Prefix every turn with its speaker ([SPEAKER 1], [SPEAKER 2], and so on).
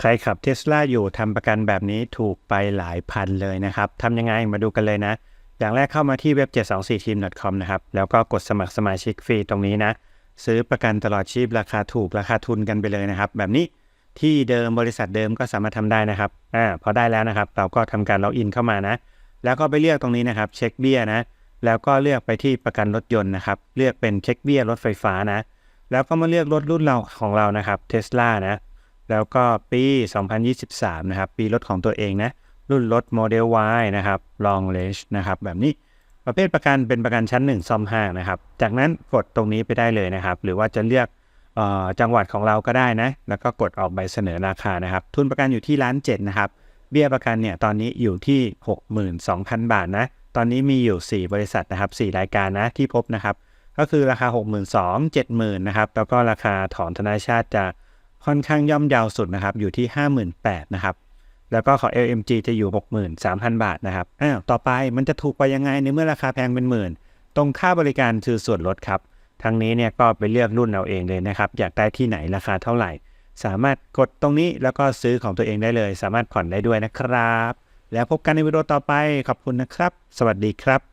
[SPEAKER 1] ใครขับเทสลาอยู่ทำประกันแบบนี้ถูกไปหลายพันเลยนะครับทำยังไงมาดูกันเลยนะ อย่างแรกเข้ามาที่เว็บ 724team.com นะครับ แล้วก็กดสมัครสมาชิกฟรีตรงนี้นะ ซื้อประกันตลอดชีพราคาถูกราคาทุนกันไปเลยนะครับ แบบนี้ที่เดิมบริษัทเดิมก็สามารถทำได้นะครับ อ่า พอได้แล้วนะครับ เราก็ทำการล็อกอินเข้ามานะ แล้วก็ไปเลือกตรงนี้นะครับ เช็คเบี้ยนะ แล้วก็เลือกไปที่ประกันรถยนต์นะครับ เลือกเป็นเช็คเบี้ยรถไฟฟ้านะ แล้วก็มาเลือกรถรุ่นเราของเรานะครับเทสลานะ แล้วก็ปี 2023 นะครับ ปีรถของตัวเองนะ รุ่นรถโมเดล Y นะครับ Long Range นะครับ แบบนี้ประเภทประกันเป็นประกันชั้น 1 ซ่อมห้างนะครับ จากนั้นกดตรงนี้ไปได้เลยนะครับ หรือว่าจะเลือกออจังหวัดของเราก็ได้นะ แล้วก็กดออกใบเสนอราคานะครับ ทุนประกันอยู่ที่ล้านเจ็ดนะครับ เบี้ยประกันเนี่ยตอนนี้อยู่ที่ 62,000 บาทนะ ตอนนี้มีอยู่ 4 บริษัทนะครับ 4 รายการนะที่พบนะครับ ก็คือราคา 62,000 70,000นะครับ แล้วก็ราคาถอนธนาชาติจะ ค่อนข้างย่อมยาวสุดนะครับ อยู่ที่ 58,000นะครับ แล้วก็ของ LMG จะอยู่ 63,000 บาทนะครับอ้าวต่อไปมันจะถูกไปยังไงในเมื่อราคาแพงเป็นหมื่น ตรงค่าบริการคือส่วนลดครับ ทั้งนี้เนี่ยก็ไปเลือกรุ่นเอาเองเลยนะครับ อยากได้ที่ไหนราคาเท่าไหร่ สามารถกดตรงนี้แล้วก็ซื้อของตัวเองได้เลย สามารถผ่อนได้ด้วยนะครับ แล้วพบกันในวิดีโอต่อไปขอบคุณนะครับ สวัสดีครับ